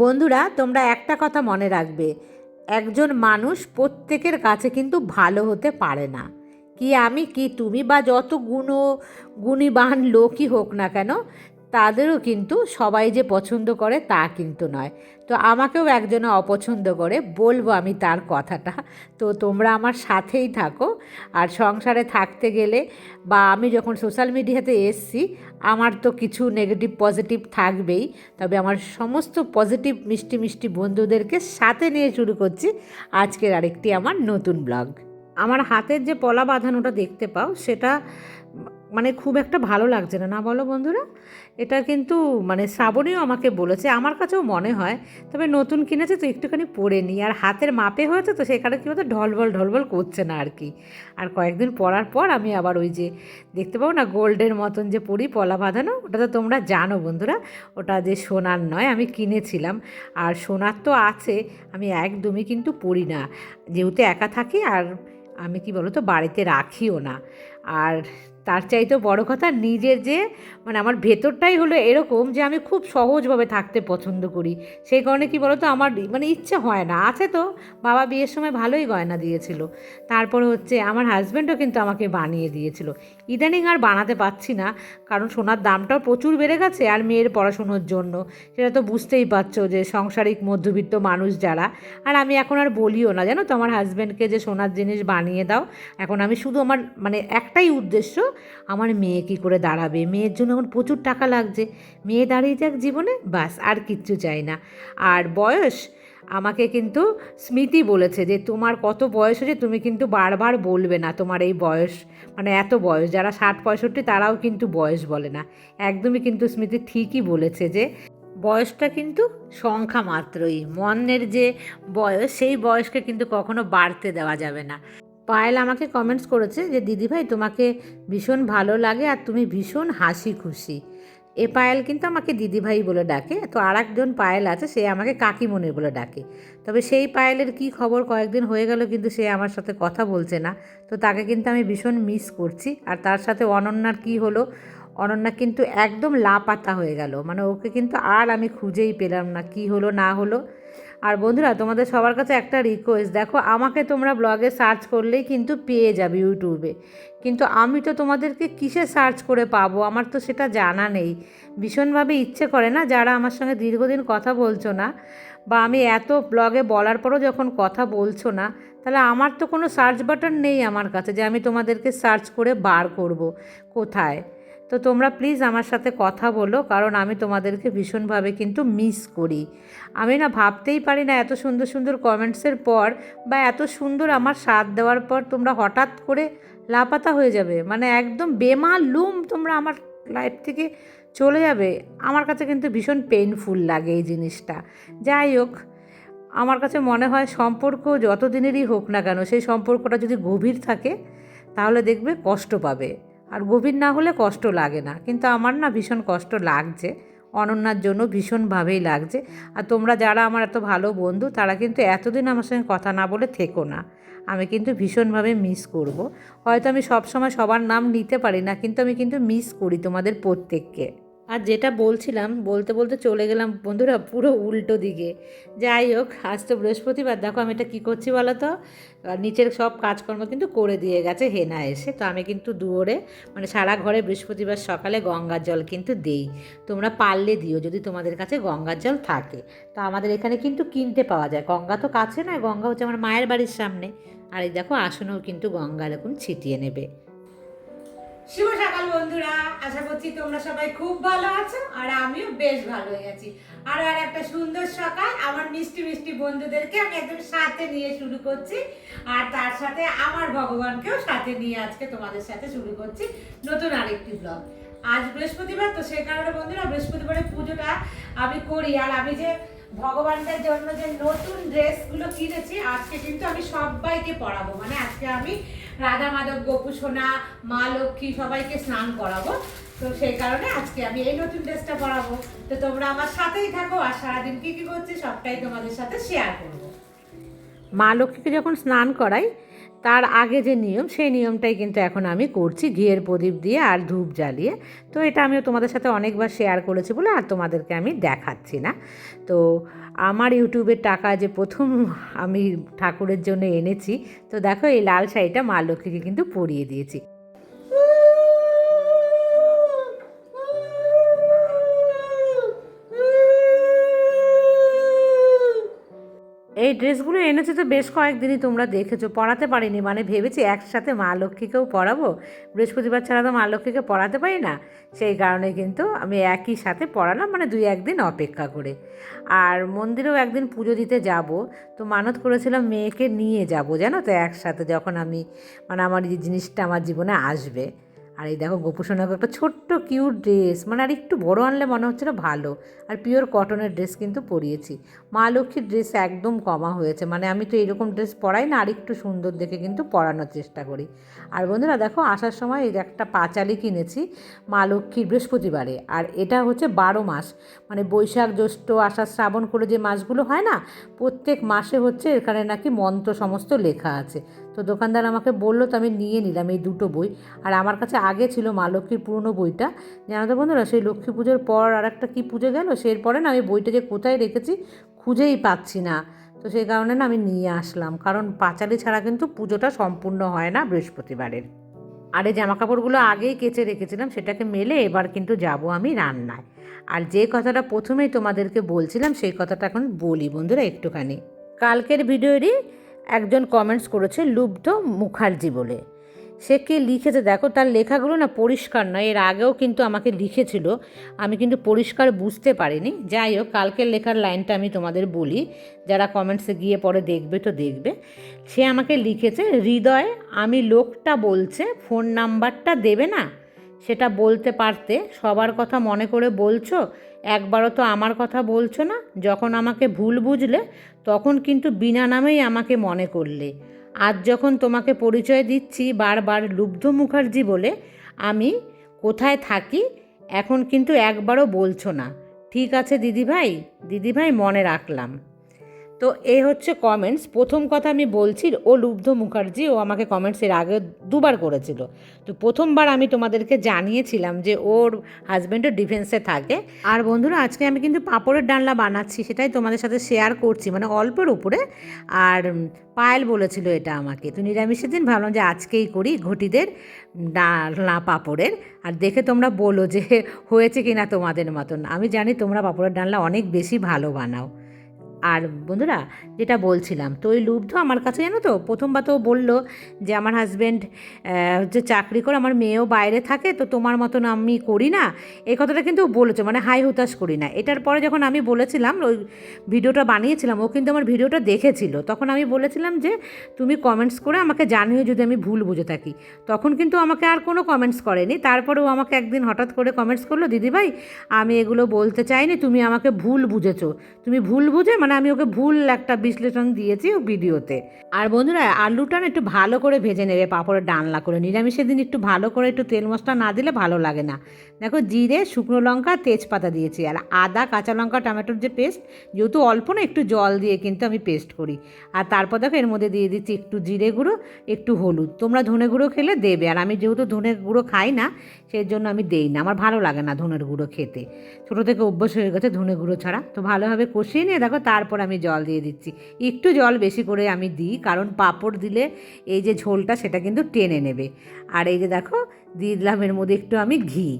বন্ধুরা, তোমরা একটা কথা মনে রাখবে। একজন মানুষ প্রত্যেকের কাছে কিন্তু ভালো হতে পারে না। কি আমি, কি তুমি বা যত গুণ গুণীবান লোকই হোক না কেন তাদেরও কিন্তু সবাই যে পছন্দ করে তা কিন্তু নয়। তো আমাকেও একজনে অপছন্দ করে, বলব আমি তার কথাটা। তো তোমরা আমার সাথেই থাকো। আর সংসারে থাকতে গেলে বা আমি যখন সোশ্যাল মিডিয়াতে এসছি, আমার তো কিছু নেগেটিভ পজিটিভ থাকবেই। তবে আমার সমস্ত পজিটিভ মিষ্টি মিষ্টি বন্ধুদেরকে সাথে নিয়ে শুরু করছি আজকের আরেকটি আমার নতুন ব্লগ আমার হাতের যে পলা বাঁধানোটা দেখতে পাও, সেটা মানে খুব একটা ভালো লাগছে না। না বলো বন্ধুরা, এটা কিন্তু মানে শ্রাবণীও আমাকে বলেছে, আমার কাছেও মনে হয়, তবে নতুন কিনেছে তো একটুখানি পরে নিই। আর হাতের মাপে হয়েছে তো সেখানে কী বলতো, ঢলবল ঢলবল করছে না আর কি আর কয়েকদিন পরার পর আমি আবার ওই যে দেখতে পাবো না, গোল্ডের মতন যে পরি, পলা বাঁধানো, ওটা তো তোমরা জানো বন্ধুরা, ওটা যে সোনার নয়, আমি কিনেছিলাম। আর সোনার তো আছে, আমি একদমই কিন্তু পরি না। যেহেতু একা থাকি, আর আমি কি বলো তো বাড়িতে রাখিও না। আর তার চাইতেও বড় কথা নিজের যে মানে আমার ভেতরটাই হলো এরকম যে আমি খুব সহজভাবে থাকতে পছন্দ করি। সেই কারণে কি বলতো, আমার মানে ইচ্ছে হয় না। আছে তো, বাবা বিয়ের সময় ভালোই গয়না দিয়েছিল। তারপর হচ্ছে আমার হাজব্যান্ডও কিন্তু আমাকে বানিয়ে দিয়েছিল। ইদানিং আর বানাতে পারছি না, কারণ সোনার দামটাও প্রচুর বেড়ে গেছে আর মেয়ের পড়াশুনোর জন্য। সেটা তো বুঝতেই পারছ যে সংসারিক মধ্যবিত্ত মানুষ যারা। আর আমি এখন আর বলিও না, জানো তো, আমার হাজব্যান্ডকে যে সোনার জিনিস বানিয়ে দাও, এখন আমি শুধু আমার মানে একটাই উদ্দেশ্য, আমার মেয়ে কী করে দাঁড়াবে? মেয়ের জন্য এখন প্রচুর টাকা লাগছে। মেয়ে দাঁড়িয়ে যাক জীবনে, বাস, আর কিচ্ছু চাই না। আর বয়স, আমাকে কিন্তু স্মৃতি বলেছে যে, তোমার কত বয়স হয়েছে তুমি কিন্তু বারবার বলবে না তোমার এই বয়স। মানে এত বয়স, যারা ষাট, পঁয়ষট্টি তারাও কিন্তু বয়স বলে না। একদমই কিন্তু স্মৃতি ঠিকই বলেছে যে, বয়সটা কিন্তু সংখ্যা মাত্রই। মনের যে বয়স, সেই বয়সকে কিন্তু কখনো বাড়তে দেওয়া যাবে না। পায়েল আমাকে কমেন্টস করেছে যে দিদিভাই তোমাকে ভীষণ ভালো লাগে আর তুমি ভীষণ হাসি খুশি। এ পায়েল কিন্তু আমাকে দিদিভাই বলে ডাকে। তো আর একজন পায়েল আছে, সে আমাকে কাকিমণি বলে ডাকে। তবে সেই পায়েলের কি খবর কয়েকদিন হয়ে গেল কিন্তু সে আমার সাথে কথা বলছে না। তো তাকে কিন্তু আমি ভীষণ মিস করছি। আর তার সাথে অনন্যার কি হলো? অনন্যা কিন্তু একদম লাপাতা হয়ে গেল। মানে ওকে কিন্তু আর আমি খুঁজেই পেলাম না, কি হলো না হলো। আর বন্ধুরা, তোমাদের সবার কাছে একটা রিকোয়েস্ট দেখো আমাকে তোমরা ব্লগে সার্চ করলেই কিন্তু পেয়ে যাবে ইউটিউবে কিন্তু আমি তো তোমাদেরকে কিসে সার্চ করে পাবো? আমার তো সেটা জানা নেই। ভীষণভাবে ইচ্ছে করে না যারা আমার সঙ্গে দীর্ঘদিন কথা বলছো না, বা আমি এত ব্লগে বলার পরও যখন কথা বলছো না, তাহলে আমার তো কোনো সার্চ বাটন নেই আমার কাছে যে আমি তোমাদেরকে সার্চ করে বার করব। কোথায়? তো তোমরা প্লিজ আমার সাথে কথা বলো, কারণ আমি তোমাদেরকে ভীষণভাবে কিন্তু মিস করি। আমি না ভাবতেই পারি না এত সুন্দর সুন্দর কমেন্টসের পর বা এত সুন্দর আমার সাথ দেওয়ার পর তোমরা হঠাৎ করে লাপাতা হয়ে যাবে। মানে একদম বেমালুম তোমরা আমার লাইফ থেকে চলে যাবে। আমার কাছে কিন্তু ভীষণ পেইনফুল লাগে এই জিনিসটা। যাই হোক, আমার কাছে মনে হয় সম্পর্ক যত দিনেরই হোক না কেন, সেই সম্পর্কটা যদি গভীর থাকে, তাহলে দেখবে কষ্ট পাবে। আর গভীর না হলে কষ্ট লাগে না। কিন্তু আমার না ভীষণ কষ্ট লাগছে। অনন্যার জন্য ভীষণভাবেই লাগছে। আর তোমরা যারা আমার এত ভালো বন্ধু, তারা কিন্তু এতদিন আমার সঙ্গে কথা না বলে থেকো না। আমি কিন্তু ভীষণভাবে মিস করব। হয়তো আমি সবসময় সবার নাম নিতে পারি না, কিন্তু আমি কিন্তু মিস করি তোমাদের প্রত্যেককে। আর যেটা বলছিলাম, বলতে বলতে চলে গেলাম বন্ধুরা পুরো উল্টো দিকে। যাই হোক, আজ তো বৃহস্পতিবার। দেখো আমি এটা কী করছি বলো তো? নিচের সব কাজকর্ম কিন্তু করে দিয়ে গেছে হেনা এসে। তো আমি কিন্তু দুয়ারে মানে সারা ঘরে বৃহস্পতিবার সকালে গঙ্গার জল কিন্তু দেই। তোমরা পারলে দিও যদি তোমাদের কাছে গঙ্গার জল থাকে। তো আমাদের এখানে কিন্তু কিনতে পাওয়া যায়। গঙ্গা তো কাছে নয়, গঙ্গা হচ্ছে আমার মায়ের বাড়ির সামনে। আর এই দেখো, আসনেও কিন্তু গঙ্গা এরকম ছিটিয়ে নেবে। শুভ সকাল বন্ধুরা। আশা করছি তোমরা সবাই খুব ভালো আছো আর আমিও বেশ ভালোই আছি। আর আর একটা সুন্দর সকাল। আমার মিষ্টি মিষ্টি বন্ধুদেরকে আমি একদম সাথে নিয়ে শুরু করছি। আর তার সাথে আমার ভগবানকেও সাথে নিয়ে আজকে তোমাদের সাথে শুরু করছি নতুন আরেকটি ব্লগ আজ বৃহস্পতিবার, তো সেই কারণে বন্ধুরা বৃহস্পতিবারের পুজোটা আমি করি। আর আমি যে ভগবানদের জন্য যে নতুন ড্রেসগুলো কিনেছি, আজকে কিন্তু আমি সবাইকে পরাবো। মানে আজকে আমি রাধা মাধব, গোপু সোনা, মা লক্ষ্মী সবাইকে স্নান করাবো। তো সেই কারণে আজকে আমি এই নতুন ড্রেসটা পরাবো। তো তোমরা আমার সাথেই থাকো আর সারাদিন কী কী করছি সবটাই তোমাদের সাথে শেয়ার করব। মা লক্ষ্মীকে যখন স্নান করাই তার আগে যে নিয়ম, সেই নিয়মটাই কিন্তু এখন আমি করছি ঘিয়ের প্রদীপ দিয়ে আর ধূপ জ্বালিয়ে। তো এটা আমিও তোমাদের সাথে অনেকবার শেয়ার করেছি বলে আর তোমাদেরকে আমি দেখাচ্ছি না। তো আমার ইউটিউবের টাকা যে প্রথম আমি ঠাকুরের জন্য এনেছি, তো দেখো এই লাল শাড়িটা মা লক্ষ্মীকে কিন্তু পরিয়ে দিয়েছি। এই ড্রেসগুলো এনেছে তো বেশ কয়েকদিনই তোমরা দেখেছ পড়াতে পারিনি। মানে ভেবেছি একসাথে মা লক্ষ্মীকেও পড়াবো বৃহস্পতিবার ছাড়া তো মা লক্ষ্মীকে পড়াতে পারি না। সেই কারণে কিন্তু আমি একই সাথে পড়ালাম মানে দুই একদিন অপেক্ষা করে। আর মন্দিরেও একদিন পুজো দিতে যাব। তো মানত করেছিলাম মেয়েকে নিয়ে যাব, জানো তো, একসাথে যখন আমি মানে আমার এই জিনিসটা আমার জীবনে আসবে। আর এই দেখো গোপুসোনাকে একটা ছোট্ট কিউট ড্রেস মানে আর একটু বড় আনলে মনে হচ্ছে না ভালো। আর পিওর কটনের ড্রেস কিন্তু পরিয়েছি। মা লক্ষ্মীর ড্রেস একদম কমা হয়েছে মানে আমি তো এরকম ড্রেস পরাই না আর একটু সুন্দর দেখে কিন্তু পরানোর চেষ্টা করি। আর বন্ধুরা দেখো, আসার সময় এই একটা পাঁচালি কিনেছি মা লক্ষ্মীর বৃহস্পতিবারে, আর এটা হচ্ছে বারো মাস। মানে বৈশাখ জ্যৈষ্ঠ আষাঢ় শ্রাবণ করে যে মাসগুলো হয় না, প্রত্যেক মাসে হচ্ছে এখানে নাকি মন্ত্র সমস্ত লেখা আছে। তো দোকানদার আমাকে বলল তো আমি নিয়ে নিলাম এই দুটো বই। আর আমার কাছে আগে ছিল মা লক্ষ্মীর পুরনো বইটা। জানো তো বন্ধুরা, সেই লক্ষ্মী পুজোর পর আর একটা কী পুজো গেল? সেই পরে না আমি বইটা যে কোথায় রেখেছি খুঁজেই পাচ্ছি না। তো সেই কারণে না আমি নিয়ে আসলাম। কারণ পাঁচালি ছাড়া কিন্তু পুজোটা সম্পূর্ণ হয় না বৃহস্পতিবারের। আর এই জামা কাপড়গুলো আগেই কেচে রেখেছিলাম, সেটাকে মেলে এবার কিন্তু যাব আমি রান্নায়। আর যে কথাটা প্রথমেই তোমাদেরকে বলছিলাম, সেই কথাটা এখন বলি বন্ধুরা একটুখানি। কালকের ভিডিওরই একজন কমেন্টস করেছে লুব্ধ মুখার্জি বলে। সে কে লিখেছে? দেখো, তার লেখাগুলো না পরিষ্কার নয়, এর আগেও কিন্তু আমাকে লিখেছিল, আমি কিন্তু পরিষ্কার বুঝতে পারিনি। যাই হোক, কালকের লেখার লাইনটা আমি তোমাদের বলি, যারা কমেন্টসে গিয়ে পরে দেখবে তো দেখবে। সে আমাকে লিখেছে, হৃদয়, আমি লোকটা বলছে ফোন নাম্বারটা দেবে না? সেটা বলতে পারতে, সবার কথা মনে করে বলছো একবারও তো আমার কথা বলছো না? যখন আমাকে ভুল বুঝলে, তখন কিন্তু বিনা নামেই আমাকে মনে করলে। আজ যখন তোমাকে পরিচয় দিচ্ছি বারবার লুব্ধ মুখার্জি বলে, আমি কোথায় থাকি, এখন কিন্তু একবারও বলছো না। ঠিক আছে দিদিভাই? দিদিভাই মনে রাখলাম। তো এ হচ্ছে কমেন্টস প্রথম কথা আমি বলছি, ও লুব্ধ মুখার্জি, ও আমাকে কমেন্টস এর আগে দুবার করেছিল। তো প্রথমবার আমি তোমাদেরকে জানিয়েছিলাম যে ওর হাজব্যান্ডও ডিফেন্সে থাকে। আর বন্ধুরা, আজকে আমি কিন্তু পাঁপড়ের ডালনা বানাচ্ছি, সেটাই তোমাদের সাথে শেয়ার করছি মানে অল্পের উপরে। আর পায়েল বলেছিল এটা আমাকে। তো নিরামিষের দিন ভাবলাম যে আজকেই করি ঘটিদের ডালনা পাঁপড়ের। আর দেখে তোমরা বলো যে হয়েছে কিনা তোমাদের মতন। আমি জানি তোমরা পাঁপড়ের ডালনা অনেক বেশি ভালো বানাও। আর বন্ধুরা যেটা বলছিলাম, তো ওই লুব্ধ আমার কাছে জানো তো, প্রথমবার তো বলল যে আমার হাজব্যান্ড হচ্ছে চাকরি করে আমার মেয়েও বাইরে থাকে, তো তোমার মতন আমি করি না। এই কথাটা কিন্তু বলেছে মানে হাই হুতাশ করি না। এটার পরে যখন আমি বলেছিলাম, ওই ভিডিওটা বানিয়েছিলাম, ও কিন্তু আমার ভিডিওটা দেখেছিল। তখন আমি বলেছিলাম যে, তুমি কমেন্টস করে আমাকে জানিও যদি আমি ভুল বুঝে থাকি। তখন কিন্তু আমাকে আর কোনো কমেন্টস করেনি। তারপরেও আমাকে একদিন হঠাৎ করে কমেন্টস করল, দিদিভাই, আমি এগুলো বলতে চাইনি, তুমি আমাকে ভুল বুঝেছ। তুমি ভুল বুঝে মানে আমি ওকে ভুল একটা বিশ্লেষণ দিয়েছি ভিডিওতে। আর বন্ধুরা আলুটা না একটু ভালো করে ভেজে নেবে, পাঁপড়ের ডালনা করে। নিরামিষের দিন একটু ভালো করে একটু তেল মশলা না দিলে ভালো লাগে না। দেখো, জিরে, শুকনো লঙ্কা, তেজপাতা দিয়েছি। আর আদা, কাঁচা লঙ্কা, টমেটোর যে পেস্ট, যেহেতু অল্প না, একটু জল দিয়ে কিন্তু আমি পেস্ট করি। আর তারপর দেখো, এর মধ্যে দিয়ে দিচ্ছি একটু জিরে গুঁড়ো, একটু হলুদ। তোমরা ধনে গুঁড়ো খেলে দেবে। আর আমি যেহেতু ধনে গুঁড়ো খাই না, সেই জন্য আমি দেই না। আমার ভালো লাগে না ধনের গুঁড়ো খেতে। ছোটো থেকে অভ্যাস হয়ে গেছে ধনে গুঁড়ো ছাড়া। তো ভালোভাবে কষিয়ে নিয়ে দেখো তারপর আমি জল দিয়ে দিচ্ছি। একটু জল বেশি করে আমি দিই, কারণ পাঁপড় দিলে এই যে ঝোলটা সেটা কিন্তু টেনে নেবে। আর এই যে দেখো, দিয়ে দিলাম এর মধ্যে একটু আমি ঘি।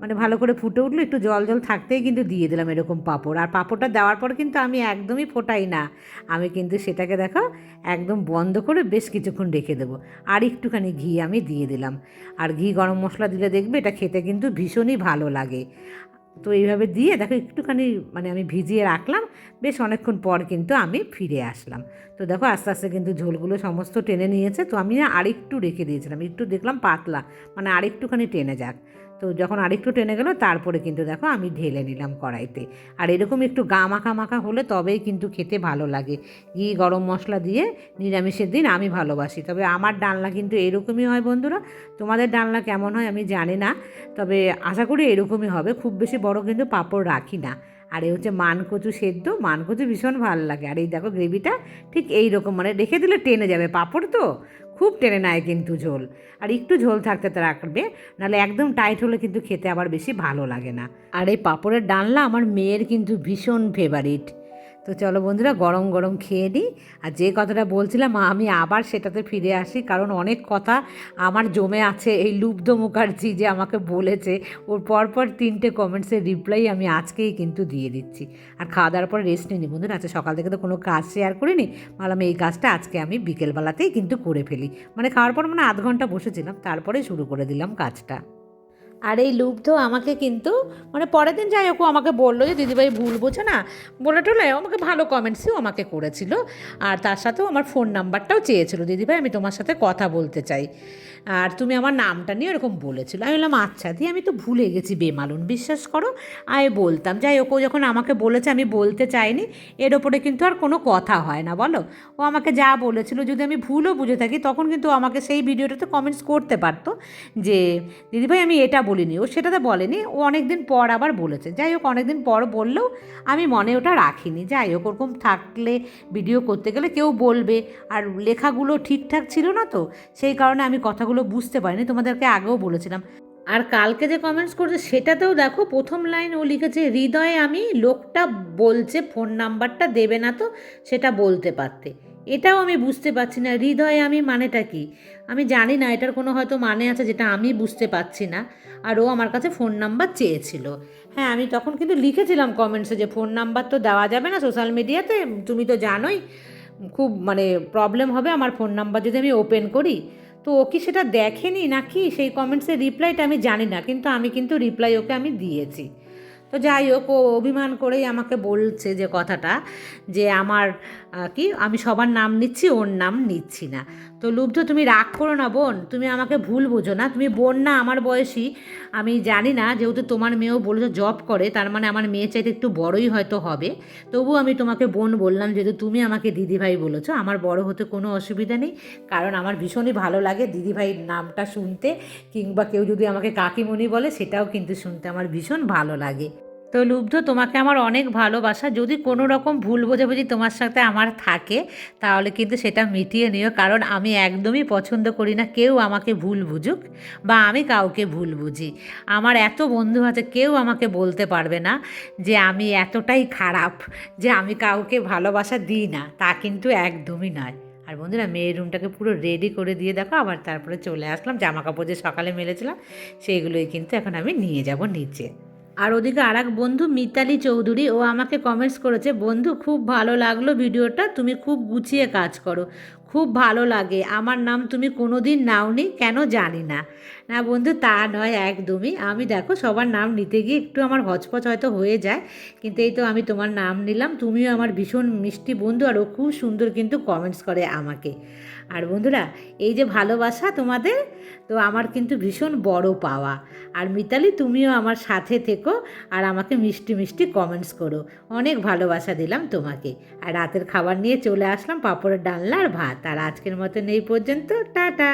মানে ভালো করে ফুটে উঠল একটু জল জল থাকতেই কিন্তু দিয়ে দিলাম এরকম পাঁপড়। আর পাঁপড়টা দেওয়ার পর কিন্তু আমি একদমই ফোটাই না। আমি কিন্তু সেটাকে দেখো, একদম বন্ধ করে বেশ কিছুক্ষণ রেখে দেবো। আর একটুখানি ঘি আমি দিয়ে দিলাম। আর ঘি গরম মশলা দিলে দেখবে এটা খেতে কিন্তু ভীষণই ভালো লাগে। তো এইভাবে দিয়ে দেখো একটুখানি মানে আমি ভিজিয়ে রাখলাম, বেশ অনেকক্ষণ পর কিন্তু আমি ফিরে আসলাম। তো দেখো আস্তে আস্তে কিন্তু ঝোলগুলো সমস্ত টেনে নিয়েছে, তো আমি আরেকটু রেখে দিয়েছিলাম, একটু দেখলাম পাতলা মানে আরেকটুখানি টেনে যাক। তো যখন আরেকটু টেনে গেলো, তারপরে কিন্তু দেখো আমি ঢেলে নিলাম কড়াইতে। আর এরকম একটু গা মাখা মাখা হলে তবেই কিন্তু খেতে ভালো লাগে। ঘি, গরম মশলা দিয়ে নিরামিষের দিন আমি ভালোবাসি। তবে আমার ডালনা কিন্তু এরকমই হয় বন্ধুরা। তোমাদের ডালনা কেমন হয় আমি জানি না। তবে আশা করি এরকমই হবে। খুব বেশি বড় কিন্তু পাঁপড় রাখি না। আর এই হচ্ছে মানকচু সেদ্ধ। মানকচু ভীষণ ভালো লাগে। আর এই দেখো গ্রেভিটা ঠিক এই রকম মানে রেখে দিলে টেনে যাবে। পাঁপড় তো? খুব টেনে নেয় কিন্তু ঝোল। আর একটু ঝোল থাকতে তো রাখবে, নাহলে একদম টাইট হলে কিন্তু খেতে আবার বেশি ভালো লাগে না। আর এই পাঁপড়ের ডালনা আমার মেয়ের কিন্তু ভীষণ ফেভারিট তো চলো বন্ধুরা, গরম গরম খেয়ে নিই। আর যে কথাটা বলছিলাম আমি আবার সেটাতে ফিরে আসি, কারণ অনেক কথা আমার জমে আছে। এই লুব্ধ মুখার্জি যে আমাকে বলেছে, ওর পরপর তিনটে কমেন্টসের রিপ্লাই আমি আজকেই কিন্তু দিয়ে দিচ্ছি। আর খাওয়া দাওয়ার পর রেস্ট নিই বন্ধুরা আজকে সকাল থেকে তো কোনো কাজ শেয়ার করিনি। ভাবলাম এই কাজটা আজকে আমি বিকেলবেলাতেই কিন্তু করে ফেলি। মানে খাওয়ার পর মানে আধ ঘণ্টা বসেছিলাম, তারপরে শুরু করে দিলাম কাজটা। আর এই লুব্ধ আমাকে কিন্তু মানে পরের দিন যাই হোক আমাকে বলল যে, দিদিভাই, ভুল বোঝো না। বলে টলে আমাকে ভালো কমেন্টসও আমাকে করেছিল। আর তার সাথেও আমার ফোন নাম্বারটাও চেয়েছিল, দিদিভাই, আমি তোমার সাথে কথা বলতে চাই। আর তুমি আমার নামটা নিয়ে এরকম বলেছিল। আমি বললাম আচ্ছা দিয়ে আমি তো ভুলে গেছি বেমালুন বিশ্বাস করো। আমি বলতাম, যাই হোক, ও যখন আমাকে বলেছে, আমি বলতে চাইনি, এর ওপরে কিন্তু আর কোনো কথা হয় না, বলো? ও আমাকে যা বলেছিল, যদি আমি ভুলও বুঝে থাকি, তখন কিন্তু আমাকে সেই ভিডিওটাতে কমেন্টস করতে পারতো যে, দিদিভাই, আমি এটা বলিনি। ও সেটাতে বলেনি, ও অনেক দিন পর আবার বলেছে। যাই হোক অনেক দিন পর বললেও আমি মনে ওটা রাখিনি। যাই হোক, ওরকম থাকলে, ভিডিও করতে গেলে কেউ বলবে। আর লেখাগুলো ঠিকঠাক ছিল না তো, সেই কারণে আমি কথাগুলো বুঝতে পারিনি। তোমাদেরকে আগেও বলেছিলাম। আর কালকে যে কমেন্টস করছে, সেটাতেও দেখো, প্রথম লাইন ও লিখেছে, হৃদয়ে আমি লোকটা বলছে ফোন নাম্বারটা দেবে না তো, সেটা বলতে পারতে। এটাও আমি বুঝতে পারছি না, হৃদয়ে আমি মানেটা কি? আমি জানি না এটার কোনো হয়তো মানে আছে যেটা আমি বুঝতে পারছি না, আর ও আমার কাছে ফোন নাম্বার চেয়েছিল। হ্যাঁ আমি তখন কিন্তু লিখেছিলাম কমেন্টসে যে ফোন নাম্বার তো দেওয়া যাবে না সোশ্যাল মিডিয়াতে তুমি তো জানোই, খুব মানে প্রবলেম হবে আমার ফোন নাম্বার যদি আমি ওপেন করি। তো ও কি সেটা দেখেনি নাকি? সেই কমেন্টসের রিপ্লাইটা আমি জানি না, কিন্তু আমি কিন্তু রিপ্লাই ওকে আমি দিয়েছি। তো যাই হোক, ও অভিমান করেই আমাকে বলছে যে কথাটা, যে আমার কি? আমি সবার নাম নিচ্ছি, ওর নাম নিচ্ছি না। তো লুব্ধ, তুমি রাগ করো না বোন, তুমি আমাকে ভুল বোঝো না। তুমি বোন না, আমার বয়সী। আমি জানি না, যেহেতু তোমার মেয়েও বলেছ জব করে, তার মানে আমার মেয়ে চাইতে একটু বড়ই হয়তো হবে। তবু আমি তোমাকে বোন বললাম, যেহেতু তুমি আমাকে দিদিভাই বলেছ। আমার বড় হতে কোনো অসুবিধা নেই, কারণ আমার ভীষণই ভালো লাগে দিদিভাইয়ের নামটা শুনতে, কিংবা কেউ যদি আমাকে কাকিমণি বলে, সেটাও কিন্তু শুনতে আমার ভীষণ ভালো লাগে। তো লুব্ধ, তোমাকে আমার অনেক ভালোবাসা। যদি কোনো রকম ভুল বোঝাবুঝি তোমার সাথে আমার থাকে, তাহলে কিন্তু সেটা মিটিয়ে নিও, কারণ আমি একদমই পছন্দ করি না, কেউ আমাকে ভুল বুঝুক বা আমি কাউকে ভুল বুঝি। আমার এত বন্ধু আছে, কেউ আমাকে বলতে পারবে না যে আমি এতটাই খারাপ যে আমি কাউকে ভালোবাসা দিই না, তা কিন্তু একদমই নয়। আর বন্ধুরা, মেয়ের রুমটাকে পুরো রেডি করে দিয়ে দেখো, আবার তারপরে চলে আসলাম জামা কাপড় যে সকালে মেলেছিলাম, সেইগুলোই কিন্তু এখন আমি নিয়ে যাব নিচে। আর ওদিকে আর এক বন্ধু মিতালি চৌধুরী, ও আমাকে কমেন্টস করেছে, বন্ধু, খুব ভালো লাগল ভিডিওটা, তুমি খুব গুছিয়ে কাজ করো, খুব ভালো লাগে, আমার নাম তুমি কোনো দিন নাওনি, কেন জানি না। না বন্ধু, তা নয়, একদমই। আমি দেখো, সবার নাম নিতে গিয়ে একটু আমার হচপচ হয়তো হয়ে যায়, কিন্তু এই তো আমি তোমার নাম নিলাম, তুমিও আমার ভীষণ মিষ্টি বন্ধু, আর ও খুব সুন্দর কিন্তু কমেন্টস করে আমাকে। আর বন্ধুরা, এই যে ভালোবাসা তোমাদের, তো আমার কিন্তু ভীষণ বড় পাওয়া। আর মিতালি, তুমিও আমার সাথে থেকো, আর আমাকে মিষ্টি মিষ্টি কমেন্টস করো। অনেক ভালোবাসা দিলাম তোমাকে। আর রাতের খাবার নিয়ে চলে আসলাম পাঁপড়ের ডালনা আর ভাত। আর আজকের মতন এই পর্যন্ত, টাটা!